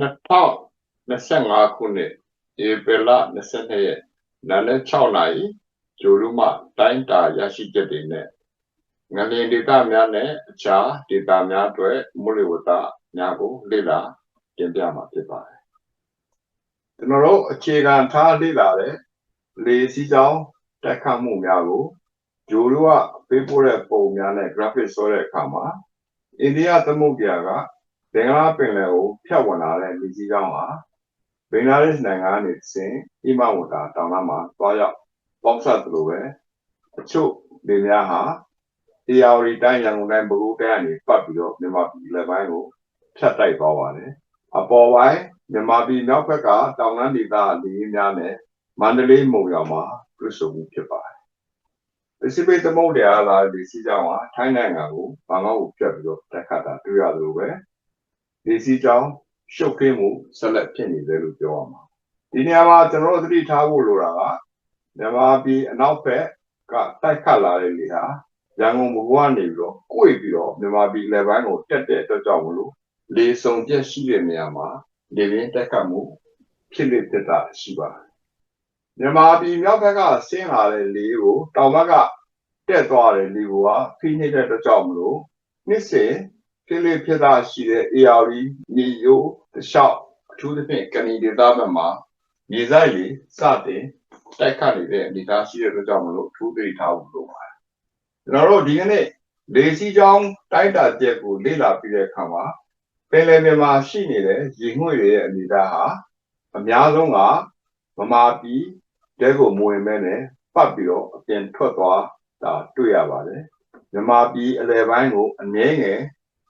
2025ခုနှစ်ဧပြီလ22ရက်နာနဲ့6နာရီဂျိုလူမတိုင်းတာရရှိချက်တွေနဲ့ငလင်ဒေတာများနဲ့အခြားဒေတာများအတွက်မူလဝတ္တများကိုလေ့လာတင်ပြမှာဖြစ်ပါတယ်ကျွန်တော်တို့အခြေခံထားလေ့လာတဲ့လေစီးကြောင်းတက်ခတ်မှုများကိုဂျိုလူကပေးပို့တဲ့ပုံများနဲ့ graphic ဆွဲတဲ့အခါမှာအိန္ဒိယသမုဒ္ဒရာက ဘင်္ဂလားပင်လယ်ကိုဖြတ်ဝင်လာတဲ့လေစီးကြောင်းဟာဘင်္ဂလားဒေ့ရှ်နိုင်ငံကနေစဉ်အိမဝတာတောင်နာမှာတွားရောက်ပေါင်းဆက်သလိုပဲအချို့လေများဟာ ARD တိုင်းရန်ကုန်တိုင်းဘကူတိုင်းကနေပတ်ပြီးတော့မြန်မာပြည်လက်ပိုင်းကိုဖြတ်တိုက်သွားပါတယ်အပေါ်ပိုင်းမြန်မာပြည်မြောက်ဘက်ကတောင်လန်းဒေသလေများနဲ့မန္တလေးမုံရွာမှာတွေ့ဆုံမှုဖြစ်ပါတယ်ပစိဖိတ်သမုဒ္ဒရာလာဒီစီကြောင်းဟာထိုင်းနိုင်ငံကိုဘန်ကောက်ကိုဖြတ်ပြီးတော့တက်ခတ်တာတွေ့ရသလိုပဲ ဒီစီကြောင်းရှုပ်ခင်းမှုဆက်လက်ဖြစ်နေတယ်လို့ပြောရမှာဒီနေရာမှာကျွန်တော်တို့သတိထားဖို့လိုတာကမြန်မာပြည်အနောက်ဘက်ကတိုက်ခတ်လာတဲ့လေဟာရန်ကုန်ဘုရားနေပြီးတော့ကိုယ်ပြီးတော့မြန်မာပြည်လေပိုင်းကိုတက်တဲ့အတွက်ကြောင့်မလို့လေစုံပြက်ရှိတဲ့နေရာမှာလေပြင်းတက်ခတ်မှုဖြစ်လေတက်တာရှိပါတယ်မြန်မာပြည်မြောက်ဘက်ကဆင်းလာတဲ့လေကိုတောင်ဘက်ကတက်သွားတဲ့လေကိုကဖိနေတဲ့အတွက်ကြောင့်မလို့နှစ်စဉ် ဖြစ်လေဖြစ်တာရှိတဲ့ ARV မြေယိုတလျှောက်အထူးသဖြင့်ကဏီဒေသဘက်မှာမြေဆိုင်လေစတင်တိုက်ခတ်နေတဲ့အနေအထားရှိတဲ့အတွက်ကြောင့်မလို့အထူးသတိထားဖို့လိုပါတယ်ကျွန်တော်တို့ဒီကနေ့လေစီချောင်းတိုက်တာချက်ကိုလေ့လာပြီးတဲ့အခါမှာပင်လယ်ပြင်မှာရှိနေတဲ့ရေငွေ့ရဲ့အနေအထားဟာအများဆုံးကမမာပြည်တဲကိုမဝင်မဲနဲ့ပတ်ပြီးတော့အပြင်ထွက်သွားတာတွေ့ရပါတယ်မြန်မာပြည်အလယ်ပိုင်းကိုအနည်းငယ်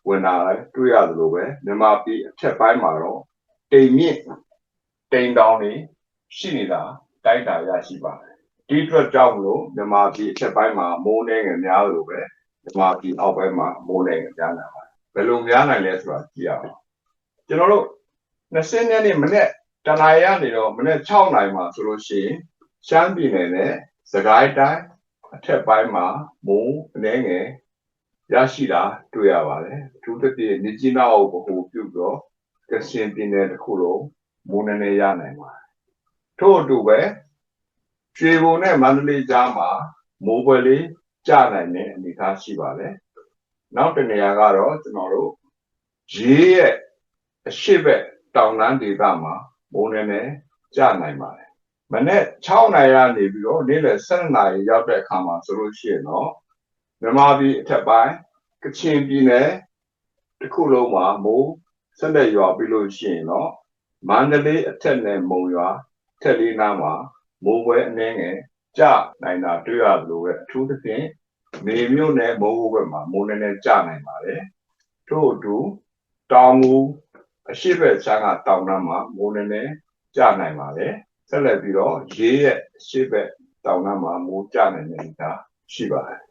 ဝင်လာတယ်တွေ့ရသလိုပဲမြန်မာပြည်အထက်ပိုင်းမှာတော့တိမ်မြင့်တိမ်တောင်တွေရှိနေတာတိုက်တာရရှိပါတယ်ဒီအတွက်ကြောင့်မလို့မြန်မာပြည်အထက်ပိုင်းမှာမိုးနေငယ်များသလိုပဲမြန်မာပြည်အောက်ပိုင်းမှာမိုးနေငယ်များလာပါတယ်ဘယ်လိုများနိုင်လဲဆိုတာကြည့်ရအောင်ကျွန်တော်တို့20ရက်နေ့မနေ့တနာရီကနေတော့မနေ့6နိုင်မှာဆိုလို့ရှိရင်ရှမ်းပြည်နယ်နဲ့စကိုင်းတိုင်းအထက်ပိုင်းမှာမိုးအနေငယ် ရရှိတာတွေ့ရပါတယ်အထူးသဖြင့်မြကြီးနားအုပ်ဘဟုပြုတော့ကစင်ပြည်နယ်တစ်ခုလုံးမိုးနည်းနည်းရနိုင်ပါတယ်ထို့အတူပဲရွှေဘုံနဲ့မန္တလေးကြားမှာမိုးပွဲလေးကျနိုင်တဲ့အနေအထားရှိပါတယ်နောက်တစ်နေရာကတော့ကျွန်တော်တို့ရေးရဲ့အရှိဘက်တောင်တန်းဒေသမှာမိုးနည်းနည်းကျနိုင်ပါတယ်မနေ့6နိုင်ရနေပြီးတော့နေ့လယ်7နာရီရောက်တဲ့အခါမှာဆိုလို့ရှိရင်တော့ မြန်မာပြည်အထက်ပိုင်းကချင်ပြည်နယ်တစ်ခုလုံးမှာမိုးဆက်လက်ရွာပြီးလို့ရှိရင်တော့မန္တလေးအထက်နဲ့မုံရွာထက်လေးနားမှာမိုးပွဲအနှဲငယ်ကျနိုင်တာတွေ့ရလို့ပဲအထူးသဖြင့်နေမြို့နယ်မိုးဘက်မှာမိုးနည်းနည်းကျနိုင်ပါတယ်ထို့အတူတောင်မူအရှိဘက်ချမ်းကတောင်နားမှာမိုးနည်းနည်းကျနိုင်ပါတယ်ဆက်လက်ပြီးတော့ရေးရဲ့အရှိဘက်တောင်နားမှာမိုးကျနိုင်တဲ့အနေရှိပါတယ်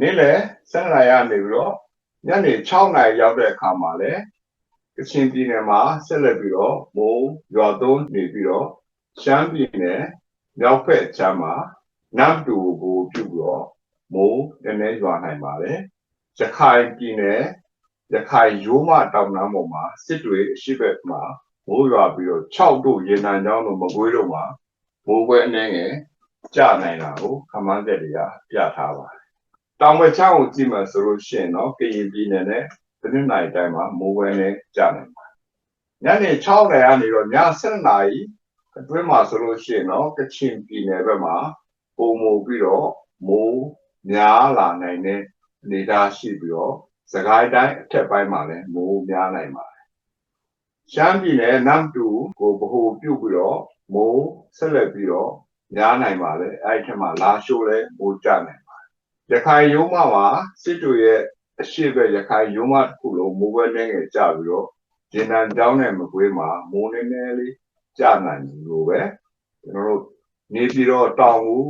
နေ့လယ်7နာရီကနေပြီးတော့ညနေ6နာရီရောက်တဲ့အခါမှာလည်းကချင်ပြည်နယ်မှာဆက်လက်ပြီးတော့မိုးရွာသွန်းနေပြီးတော့ရှမ်းပြည်နယ်မြောက်ဘက်ချမ်းမှာနမ်တူကိုပြုပြီးတော့မိုးနည်းနည်းရွာနိုင်ပါတယ်ရခိုင်ပြည်နယ်ရခိုင်ရိုးမတောင်နှမ်းပေါ်မှာစစ်တွေအရှိဘက်မှာမိုးရွာပြီးတော့6တို့ရေနံချောင်းတို့မကွေးတို့မှာမိုးပွဲအနေငယ်ကျနိုင်တာကိုခမန်းသက်တွေကပြထားပါတယ် တောင်ဘက်ချောင်းကိုကြည့်မှဆိုလို့ရှိရင်တော့ကရင်ပြည်နယ်နဲ့တနင်္လာရီတိုင်းမှာမိုးပွဲနဲ့ကျနိုင်ပါတယ်ညနေ6နာရီကနေတော့ည7နာရီအတွင်းမှာဆိုလို့ရှိရင်တော့ကချင်ပြည်နယ်ဘက်မှာပုံမူပြီးတော့မိုးများလာနိုင်တဲ့အနေအထားရှိပြီးတော့စကိုင်းတိုင်းအထက်ပိုင်းမှာလည်းမိုးများနိုင်ပါတယ်ရှမ်းပြည်နယ်နမ်တူကိုဗဟိုပြုပြီးတော့မိုးဆက်လက်ပြီးတော့များနိုင်ပါတယ်အဲ့ဒီထက်မှာလာရှိုးလည်းမိုးကျနိုင် ရခိုင်ရိုးမမှာစစ်တူရဲ့အရှိဘက်ရခိုင်ရိုးမတစ်ခုလုံးမိုးပွဲနေငယ်ကြပြီးတော့ဂျင်နန်တောင်းတဲ့မကွေးမှာမိုးနေနေလေးကြနိုင်လို့ပဲကျွန်တော်တို့နေပြီးတော့တောင်ကို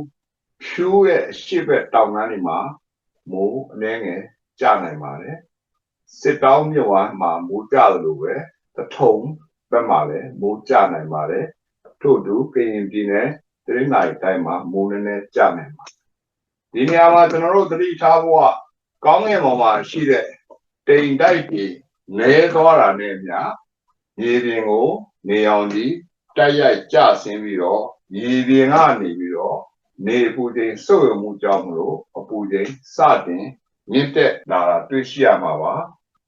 ဖြူးရဲ့အရှိဘက်တောင်ကန်းတွေမှာမိုးအနှဲငယ်ကြနိုင်ပါတယ်စစ်တောင်းမြဝမှာမိုးကြတယ်လို့ပဲတထုံဘက်မှာလည်းမိုးကြနိုင်ပါတယ်ထို့တူကရင်ပြည်နယ်တရင်းနိုင်တိုင်းမှာမိုးနည်းနည်းကြနိုင်ပါ ဒီနေရာမှာကျွန်တော်တို့သတိထားဖို့ကကောင်းငင်ပေါ်မှာရှိတဲ့တိမ်တိုက်တွေနဲသွားတာနဲ့များမြေပြင်ကိုနေအောင်ကြီးတိုက်ရိုက်ကျဆင်းပြီးတော့မြေပြင်ကနေပြီးတော့နေအပူချိန်စုပ်ရမှုကြောင့်မလို့အပူချိန်စတင်မြင့်တက်လာတာတွေ့ရှိရမှာပါ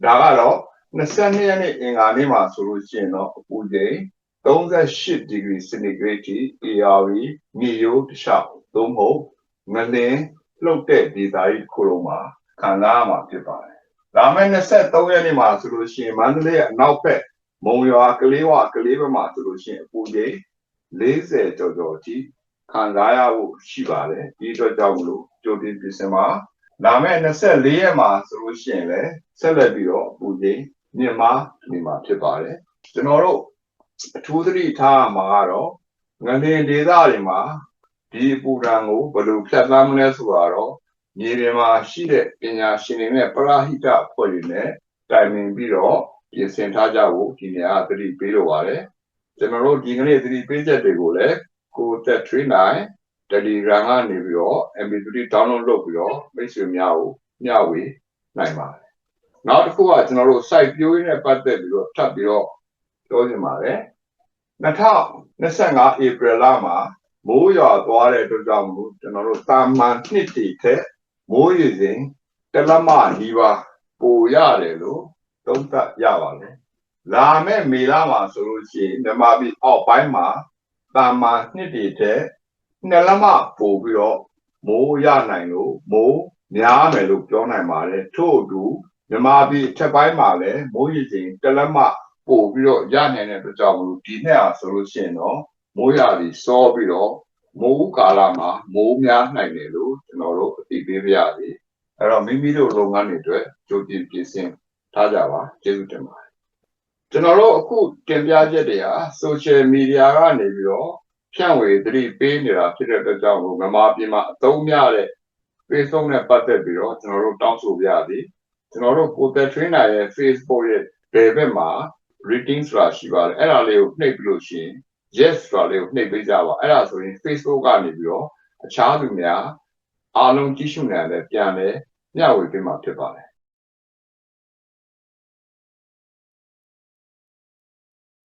ဒါကတော့22ရက်နေ့အင်္ဂါနေ့မှာဆိုလို့ရှိရင်တော့အပူချိန်38 degree centigrade ထိ ARV မြေရိုးတစ်လျှောက်သို့မဟုတ် ငလင်းလှုပ်တဲ့ဒေသကြီးတစ်ခုလုံးမှာခံစားရမှာဖြစ်ပါတယ်။ဒါမဲ့23ရက်နေ့မှာဆိုလို့ရှိရင်မန္တလေးရဲ့အနောက်ဘက်မုံရွာကလေးဝကလေးဘက်မှာဆိုလို့ရှိရင်အပူချိန်40ကျော်ကျော်အထိခံစားရဖို့ရှိပါတယ်။ဒီအတွက်ကြောင့်မလို့ကြိုတင်ပြင်ဆင်ပါ။ဒါမဲ့24ရက်မှာဆိုလို့ရှိရင်လည်းဆက်လက်ပြီးတော့အပူချိန်မြင့်မားနေမှာဖြစ်ပါတယ်။ကျွန်တော်တို့အထူးသတိထားရမှာကတော့ငလင်ဒေသတွေမှာ ဒီအပူဒဏ်ကိုဘယ်လိုဖြတ်သန်းမလဲဆိုတာတော့မြေပြင်မှာရှိတဲ့ပညာရှင်တွေနဲ့ပရဟိတအဖွဲ့တွေနဲ့တိုင်ပင်ပြီးတော့ပြင်ဆင်ထားကြဖို့ဒီနေရာကသတိပေးလိုပါတယ်ကျွန်တော်တို့ဒီကနေ့သတိပေးချက်တွေကိုလည်းကိုသက်ထရီနိုင် Telegram ကနေပြီးတော့ MP3 download လုပ်ပြီးတော့မိတ်ဆွေများကိုမျှဝေနိုင်ပါတယ်နောက်တစ်ခုကကျွန်တော်တို့ site ပြိုးရင်းနဲ့ပတ်သက်ပြီးတော့ထပ်ပြီးတော့ပြောချင်ပါတယ်2025 April လမှာ မိုးရွာသွားတဲ့အတွက်ကြောင့်မလို့ကျွန်တော်တို့တာမန်နှစ်တည်ထက်မိုးရေစဉ်တစ်လက်မနီးပါးပိုရတယ်လို့သုံးသပ်ရပါတယ်။လာမယ့်မေလမှာဆိုလို့ရှိရင်ဓမ္မပြည်အောက်ပိုင်းမှာတာမန်နှစ်တည်ထက်နှစ်လက်မပိုပြီးတော့မိုးရနိုင်လို့မိုးများမယ်လို့ပြောနိုင်ပါတယ်။ထို့အတူဓမ္မပြည်အထက်ပိုင်းမှာလည်းမိုးရေချိန်တစ်လက်မပို့ပြီးတော့ရနိုင်တဲ့အတွက်ကြောင့်မလို့ဒီနှစ်အားဆိုလို့ရှိရင်တော့ မိုးရာသီစောပြီးတော့မိုးကာလမှာမိုးများနိုင်တယ်လို့ကျွန်တော်တို့အသိပေးပြရစီအဲ့တော့မိမိတို့လုပ်ငန်းတွေအတွက်ကြိုတင်ပြင်ဆင်ထားကြပါကျေးဇူးတင်ပါတယ်ကျွန်တော်တို့အခုတင်ပြချက်တွေဟာ social media ကနေပြီးတော့ဖြန့်ဝေသတိပေးနေတာဖြစ်တဲ့အတွက်ကြောင့်မို့မြန်မာပြည်မှာအသုံးများတဲ့ Facebook နဲ့ပတ်သက်ပြီးတော့ကျွန်တော်တို့တောင်းဆိုပြရစီကျွန်တော်တို့ကိုယ်သက် trainer ရဲ့ Facebook ရဲ့ဘယ်ဘက်မှာ reading ဆိုတာရှိပါတယ်အဲ့ဒါလေးကိုနှိပ်ပြီးလို့ရှိရင် yes ဆိုတာလေးကိုနှိပ်ပေးကြပါအဲ့ဒါဆိုရင် Facebook ကနေပြီးတော့အခြားသူများအားလုံးကြည့်ရှုနိုင်တယ်ပြန်လဲမျှဝေပေးမှာဖြစ်ပါတယ်